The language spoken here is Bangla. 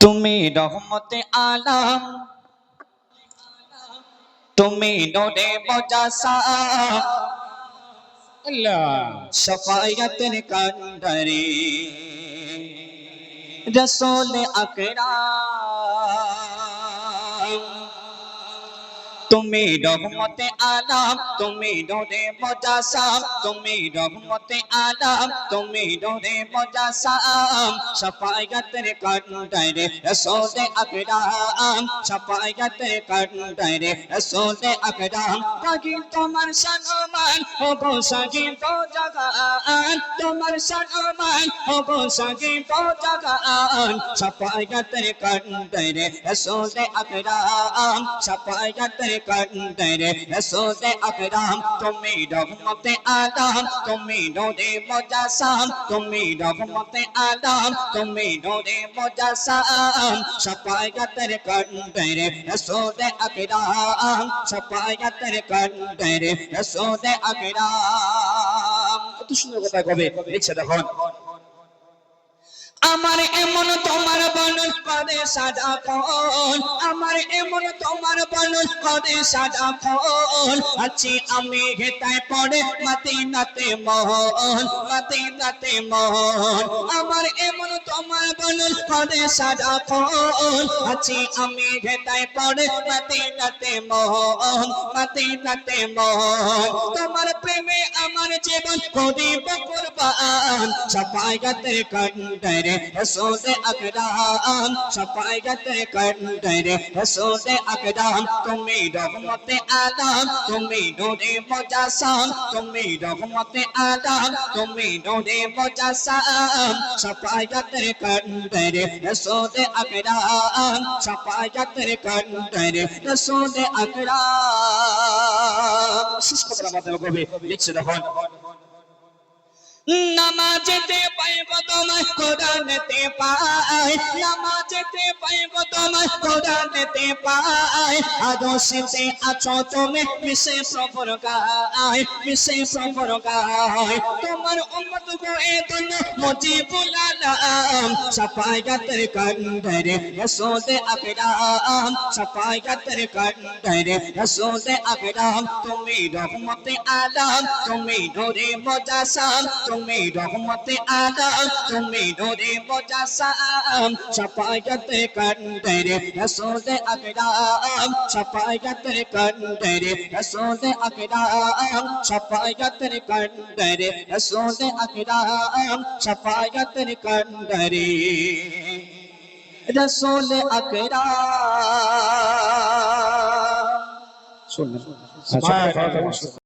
তুমি রহমতে আলাম তুমি নোরে বজাসা সফায়াতের কান্ডারে রসোল আকরাম। তুমি রহমতে আলাম, তুমি ডোরে মজাসাম তুমি রহমতে আলাম, তুমি ডোরে মজাসাম সফায়তের কান্ডারে রসোলে আকরাম, সফায়তের কান্ডারে রসোলে আকরাম। তাকি তোমার সম্মান ও গো সাজি তো জাগান। তোমার সম্মান ও গো সাজি তো জাগান। সফায়তের কান্ডারে রসোলে আকরাম, সফায়তের কান্ডারে রসোলে আকরাম তুমি রহমতে আলাম তুমি ডোরে মজাসাম তুমি রহমতে আলাম তুমি ডোরে মজাসাম সফায়তের কান্ডারে রসোলে আকরাম সফায়তের কান্ডারে রসোলে আকরাম কত সুন্দর কথা কবে? লিখছে দেখুন। আমার এমন করে সাদা ফোন আমার এমন তোমার বলুন করে সাদা ফোন আছি আমি হেতায় পড়ে মাতি নাতে মোহন মাতি নাতে মোহন আমার এমন তোমার বলুন করে সাদা ফোন আছি আমি হেতায় পড়ে মাতি নাতে মোহন মাতি নাতে মোহন তোমার প্রেমে আমার জীবন করিব কুরবান। সফায়তের কন্ডরে রসোলে আকরাম সফায়তের কন্ডরে রসোলে আকরাম, তুমি রহমতে আলাম তুমি নূরে মুজাসসাম তুমি রহমতে আলাম তুমি নূরে কবে লিখছে দেখুন নামাজেতে পাইব তোমায়, কোরআনেতে পাই। নামাজেতে পাইব তোমায়, কোরআনেতে পাই। আদর্শেতে আছো তুমি, মিশে প্রভুর গায়, মিশে প্রভুর গায়। তোমার উম্মত গো এ দুন্য, মুজিবুল আলাম। সাফায়াতের কন্ডরে রসুলে আকরাম। সাফায়াতের কন্ডরে রসুলে আকরাম। তুমি রহমতে আলাম, তুমি নূরে মুজাসসাম তুমি রহমতে আলাম তুমি নূরে মুজাসসাম সাফায়াতের কন্ডরে রসুলে আকরাম সাফায়াতের কন্ডরে রসুলে আকরাম সাফায়াতের কন্ডরে রসুলে আকরাম সাফায়াতের কন্ডরে রসুল আকরাম শুনলেন